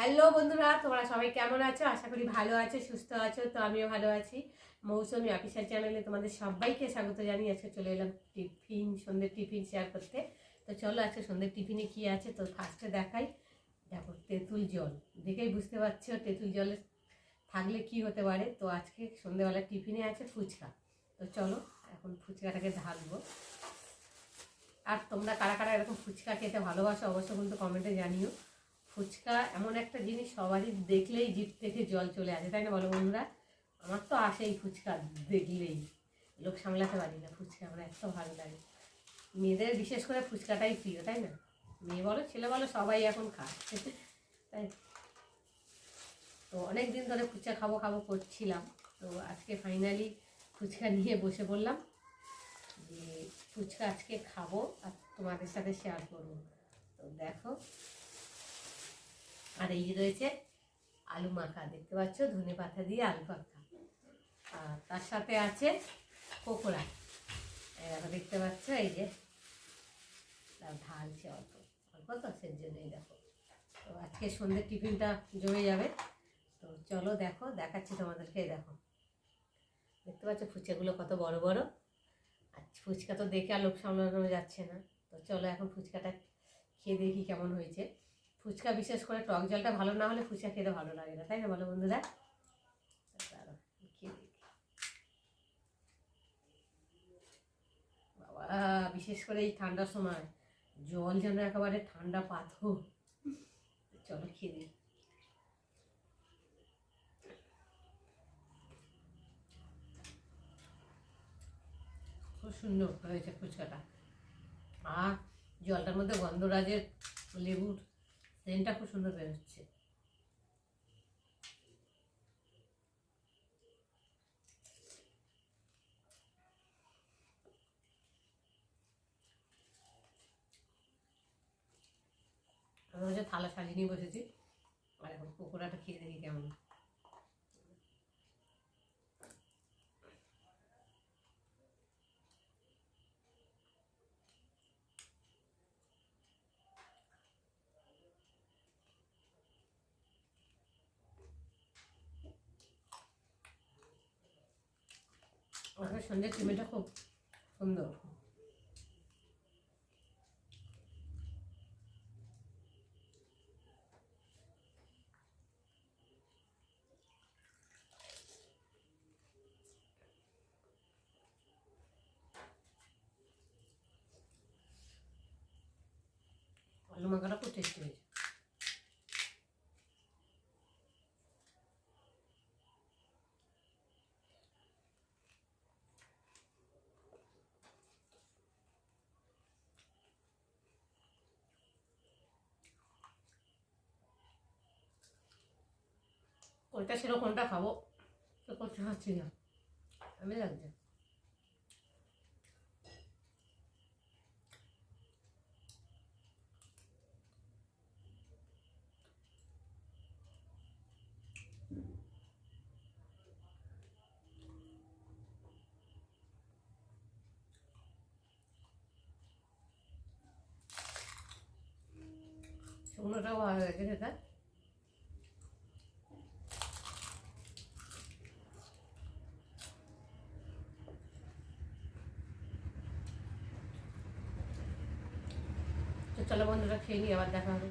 Hello বন্ধুরা, তোমরা সবাই কেমন আছো? আশা করি ভালো আছো, সুস্থ আছো, তো আমিও ভালো আছি। মৌসুমি অফিসিয়াল চ্যানেলে তোমাদের সবাইকে স্বাগত জানিয়ে আজকে চলে এলাম টিফিন, সন্ধ্যের টিফিন শেয়ার করতে। তো চলো আজকে সন্ধ্যের টিফিনে কি আছে তো ফার্স্টে দেখাই। দেখো, তেঁতুল জল। দেখেই বুঝতে পারছ, তেঁতুল জলে থাকলে কি হতে পারে? তো আজকে সন্ধ্যেবেলা টিফিনে আছে ফুচকা। তো চলো, এখন ফুচকাটাকে ঢালবো। আর তোমরা কারা কারা এরকম ফুচকা খেতে ভালোবাসো অবশ্য কিন্তু কমেন্টে জানিও। ফুচকা এমন একটা জিনিস সবারই দেখলেই জিভ থেকে জল চলে আসে, তাই না বলো বন্ধুরা? আমার তো আসেই ফুচকা দেখলেই। লোক সামলাতে পারি না ফুচকা, আমার এত ভালো লাগে। মেয়েদের বিশেষ করে ফুচকাটাই প্রিয়, তাই না? মেয়ে বলো, ছেলে বলো, সবাই এখন খায়। তাই। তো অনেক দিন ধরে ফুচকা খাব খাব করছিলাম, তো আজকে ফাইনালি ফুচকা নিয়ে বসে পড়লাম যে ফুচকা আজকে খাব আর তোমাদের সাথে শেয়ার করব। তো দেখো আর এই রয়েছে আলু মাখা, দেখতে পাচ্ছ? ধনে পাতা দিয়ে আলু মাখা। আর তার সাথে আছে পকোড়া। দেখতে পাচ্ছ, এই যে ঢালছে অল্প। অল্প তো সেই জন্যই দেখো। তো আজকে সন্ধ্যের টিফিনটা জমে যাবে। তো চলো দেখো, দেখাচ্ছি তোমাদেরকে দেখো। দেখতে পাচ্ছ, ফুচকাগুলো কত বড় বড়। আর ফুচকা তো দেখে আর লোক সামলানো যাচ্ছে না। তো চলো এখন ফুচকাটা খেয়ে দেখি কেমন হয়েছে। ফুচকা বিশেষ করে টক জলটা ভালো না হলে ফুচকা খেতে ভালো লাগে না, তাই না বলো বন্ধুরা। বাবা, বিশেষ করে এই ঠান্ডার সময়, জল যেন একেবারে ঠান্ডা পাথর। চলো খেয়ে দিই খুব সুন্দর হয়েছে ফুচকাটা। আর জলটার মধ্যে গন্ধরাজের লেবুর সেন্টটা খুব সুন্দর বেরোচ্ছে আমি হচ্ছে থালা সাজিয়ে নিয়ে বসেছি। আর এখন পকোড়াটা খেয়ে দেখি কেমন আমার সন্ধ্যের টিমেটা খুব সুন্দর আলু মাখাটা খুব টেস্টি হয়েছে ছিল কোনটা খাব। তো করতে পারছি না। আমি লাগছে শুকনোটাও ভালো লাগে সেটা তো চলো বন্ধুরা খেয়ে নিই আবার দেখা হবে।